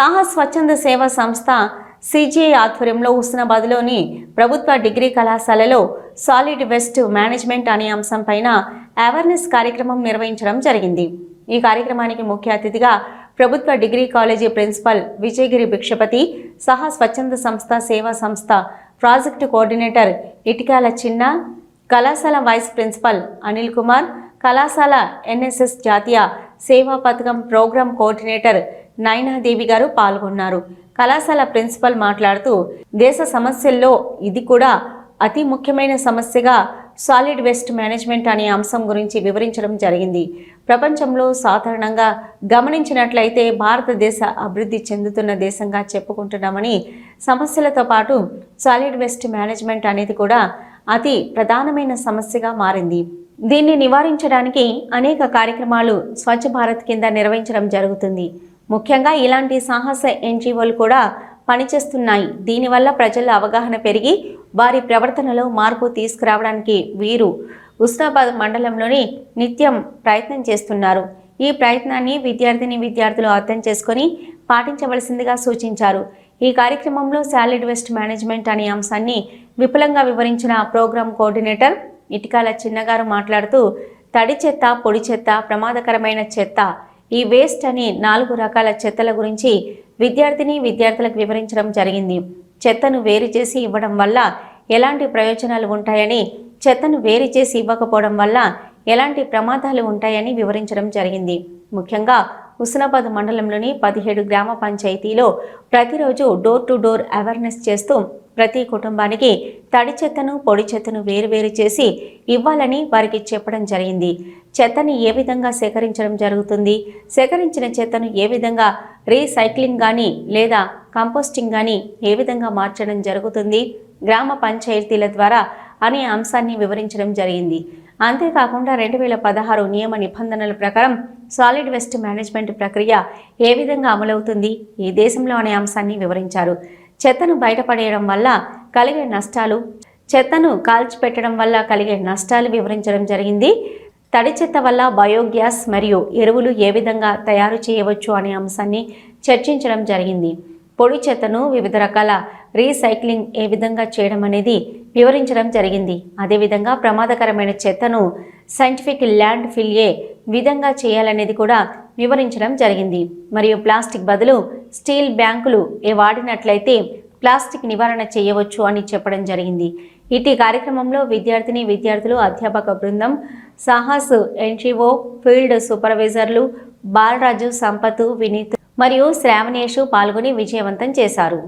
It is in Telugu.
సాహ స్వచ్ఛంద సేవా సంస్థ సిజిఐ ఆధ్వర్యంలో హుస్నాబాద్లోని ప్రభుత్వ డిగ్రీ కళాశాలలో సాలిడ్ వెస్ట్ మేనేజ్మెంట్ అనే అంశంపైన అవేర్నెస్ కార్యక్రమం నిర్వహించడం జరిగింది. ఈ కార్యక్రమానికి ముఖ్య అతిథిగా ప్రభుత్వ degree college principal Vijayagiri Bhikshapathi సహా స్వచ్ఛంద సంస్థ సేవా సంస్థ ప్రాజెక్టు కోఆర్డినేటర్ ఇటికాల చిన్న కళాశాల వైస్ ప్రిన్సిపల్ అనిల్ కుమార్ కళాశాల ఎన్ఎస్ఎస్ జాతీయ సేవా పథకం ప్రోగ్రాం కోఆర్డినేటర్ నయనాదేవి గారు పాల్గొన్నారు. కళాశాల ప్రిన్సిపల్ మాట్లాడుతూ దేశ సమస్యల్లో ఇది కూడా అతి ముఖ్యమైన సమస్యగా సాలిడ్ వేస్ట్ మేనేజ్మెంట్ అనే అంశం గురించి వివరించడం జరిగింది. ప్రపంచంలో సాధారణంగా గమనించినట్లయితే భారతదేశ అభివృద్ధి చెందుతున్న దేశంగా చెప్పుకుంటున్నామని సమస్యలతో పాటు సాలిడ్ వేస్ట్ మేనేజ్మెంట్ అనేది కూడా అతి ప్రధానమైన సమస్యగా మారింది. దీన్ని నివారించడానికి అనేక కార్యక్రమాలు స్వచ్ఛ భారత్ కింద నిర్వహించడం జరుగుతుంది. ముఖ్యంగా ఇలాంటి సాహస ఎన్జిఓలు కూడా పనిచేస్తున్నాయి. దీనివల్ల ప్రజల అవగాహన పెరిగి వారి ప్రవర్తనలో మార్పు తీసుకురావడానికి వీరు ఉస్నాబాద్ మండలంలోని నిత్యం ప్రయత్నం చేస్తున్నారు. ఈ ప్రయత్నాన్ని విద్యార్థిని విద్యార్థులు అర్థం చేసుకొని పాటించవలసిందిగా సూచించారు. ఈ కార్యక్రమంలో సాలిడ్ వేస్ట్ మేనేజ్మెంట్ అనే అంశాన్ని విపులంగా వివరించిన ప్రోగ్రాం కోఆర్డినేటర్ ఇటికాల చిన్నగారు మాట్లాడుతూ తడి చెత్త పొడి చెత్త ప్రమాదకరమైన చెత్త ఈ వేస్ట్ అని నాలుగు రకాల చెత్తల గురించి విద్యార్థిని విద్యార్థులకు వివరించడం జరిగింది. చెత్తను వేరు చేసి ఇవ్వడం వల్ల ఎలాంటి ప్రయోజనాలు ఉంటాయని చెత్తను వేరు చేసి ఇవ్వకపోవడం వల్ల ఎలాంటి ప్రమాదాలు ఉంటాయని వివరించడం జరిగింది. ముఖ్యంగా హుస్నాబాద్ మండలంలోని పదిహేడు గ్రామ పంచాయతీలో ప్రతిరోజు డోర్ టు డోర్ అవేర్నెస్ చేస్తూ ప్రతి కుటుంబానికి తడి చెత్తను పొడి చెత్తను వేరువేరు చేసి ఇవ్వాలని వారికి చెప్పడం జరిగింది. చెత్తని ఏ విధంగా సేకరించడం జరుగుతుంది? సేకరించిన చెత్తను ఏ విధంగా రీసైక్లింగ్ కానీ లేదా కంపోస్టింగ్ కానీ ఏ విధంగా మార్చడం జరుగుతుంది? గ్రామ పంచాయతీల ద్వారా అనే అంశాన్ని వివరించడం జరిగింది. అంతేకాకుండా రెండు వేల పదహారు నియమ నిబంధనల ప్రకారం సాలిడ్ వేస్ట్ మేనేజ్మెంట్ ప్రక్రియ ఏ విధంగా అమలవుతుంది? ఈ దేశంలో అనే అంశాన్ని వివరించారు. చెత్తను బయటపడేయడం వల్ల కలిగే నష్టాలు చెత్తను కాల్చిపెట్టడం వల్ల కలిగే నష్టాలు వివరించడం జరిగింది. తడి చెత్త వల్ల బయోగ్యాస్ మరియు ఎరువులు ఏ విధంగా తయారు చేయవచ్చు అనే అంశాన్ని చర్చించడం జరిగింది. పొడి చెత్తను వివిధ రకాల రీసైక్లింగ్ ఏ విధంగా చేయడం అనేది వివరించడం జరిగింది. అదేవిధంగా ప్రమాదకరమైన చెత్తను సైంటిఫిక్ ల్యాండ్ ఫిల్ ఏ విధంగా చేయాలనేది కూడా వివరించడం జరిగింది. మరియు ప్లాస్టిక్ బదులు స్టీల్ బ్యాంకులు ఏ వాడినట్లయితే ప్లాస్టిక్ నివారణ చేయవచ్చు అని చెప్పడం జరిగింది. ఇటీ కార్యక్రమంలో విద్యార్థిని విద్యార్థులు అధ్యాపక బృందం సాహస్ ఎన్జిఓ ఫీల్డ్ సూపర్వైజర్లు బాలరాజు సంపత్ వినీత్ మరియు శ్రావణేషు పాల్గొని విజయవంతం చేశారు.